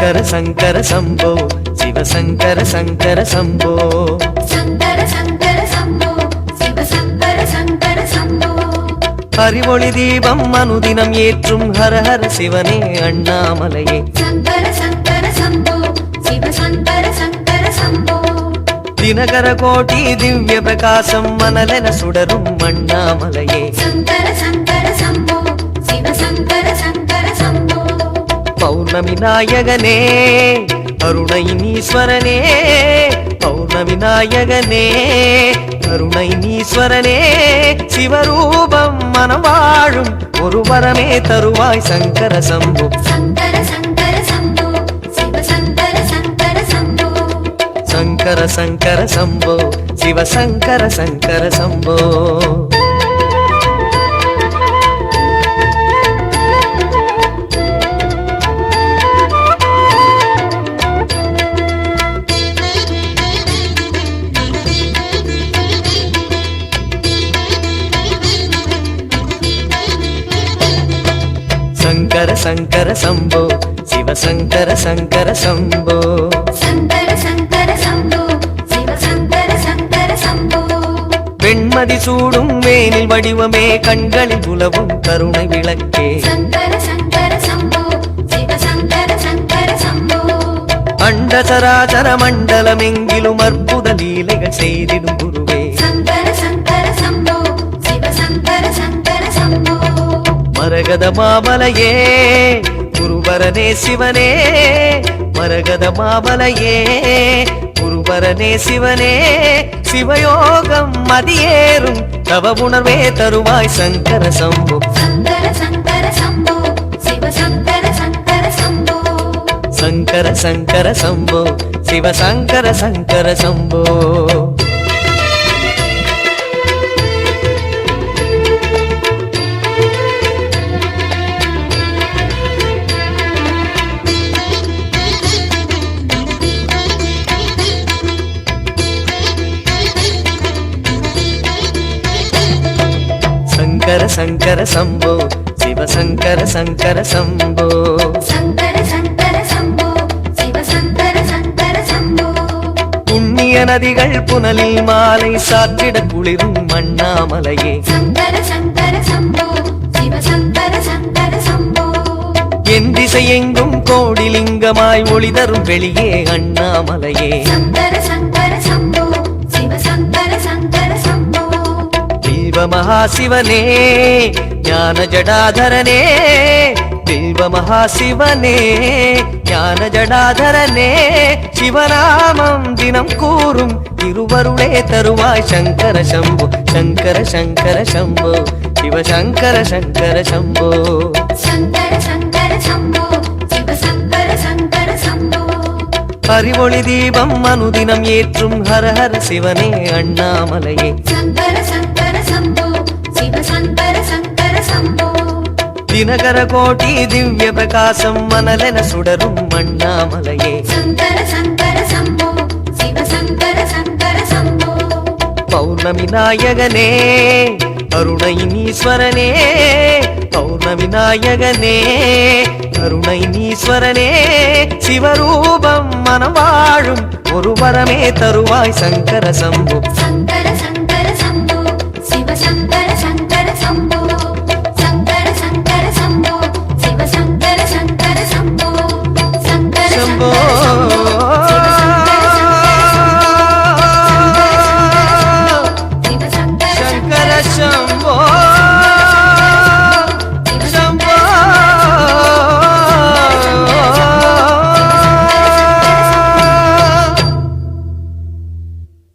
சங்கர சங்கர சம்போ. சிவசங்கர சங்கர சம்போ. அறிவொளி தீபம் அனுதினம் ஏற்றும் ஹர ஹர சிவனே அண்ணாமலையே. தினகர கோட்டி திவ்ய பிரகாசம் மணலென சுடரும் அண்ணாமலையே. சங்கர பௌர்ணமி நாயகனே அருணை நீஸ்வரனே பௌர்ணமி நாயகனே அருணை நீஸ்வரனே சிவரூபம் மனம் வாழும் ஒரு வரமே தருவாய் சங்கர சம்பு. சங்கர சங்கர சம்போ சிவ சங்கர சங்கர சம்போ. சங்கர சம்போ சிவ சங்கர சங்கர சம்போ வெண்மதி சூடும் வேனில் வடிவமே கண்களில் உலவும் கருணை விளக்கே சங்கர சங்கர சம்போ சிவ சங்கர சங்கர சம்போ அண்ட சராசர மண்டலம் எங்கிலும் அற்புத லீலைகள் செய்திடும் மரகத மாமலையே குருவரனே சிவனே மரகத மாமலையே குருவரனே சிவனே சிவயோகம் மதியேறும் தவ உணர்வே தருவாய் சங்கர சம்பு. சங்கர சங்கர சம்போ சிவ சங்கர சங்கர சம்போ. சங்கர சம்போ சிவசங்கர சங்கர சம்போ. சங்கர சங்கர சம்போ சிவசங்கர சங்கர சம்போ. புண்ணிய நதிகள் புனலில் மாலை சாற்றிட குளிரும் அண்ணாமலையே சங்கர சங்கர சம்போ சங்கர என் கோடிலிங்கமாய் ஒளி தரும் வெளியே அண்ணாமலையே. சங்கர சங்கர பில்வ மகாசிவனே ஞான ஜடாதரனே பில்வ மகாசிவனே ஞான ஜடாதரனே சிவநாமம் தினம் கூறும் திருவருளே தருவாய் சங்கர சம்பு சங்கர சங்கர சம்பு சிவசங்கர சங்கர சம்போ. சங்கர சங்கர சம்போ சிவ சங்கர சங்கர சம்போ. அறிவொளி தீபம் அனுதினம் ஏற்றும் ஹர ஹர சிவனே அண்ணாமலையே. சங்கர சங்கர சங்கர சங்கர தினகர கோட்டி திவ்ய பிரகாசம் மணலென சுடரும் சங்கர சங்கர சங்கர சங்கர சம்போ. பௌர்ணமி நாயகனே அருணை நீஸ்வரனே பௌர்ணமி நாயகனே அருணை நீஸ்வரனே சிவரூபம் மனம் வாழும் ஒரு வரமே தருவாய் சங்கர சம்பு.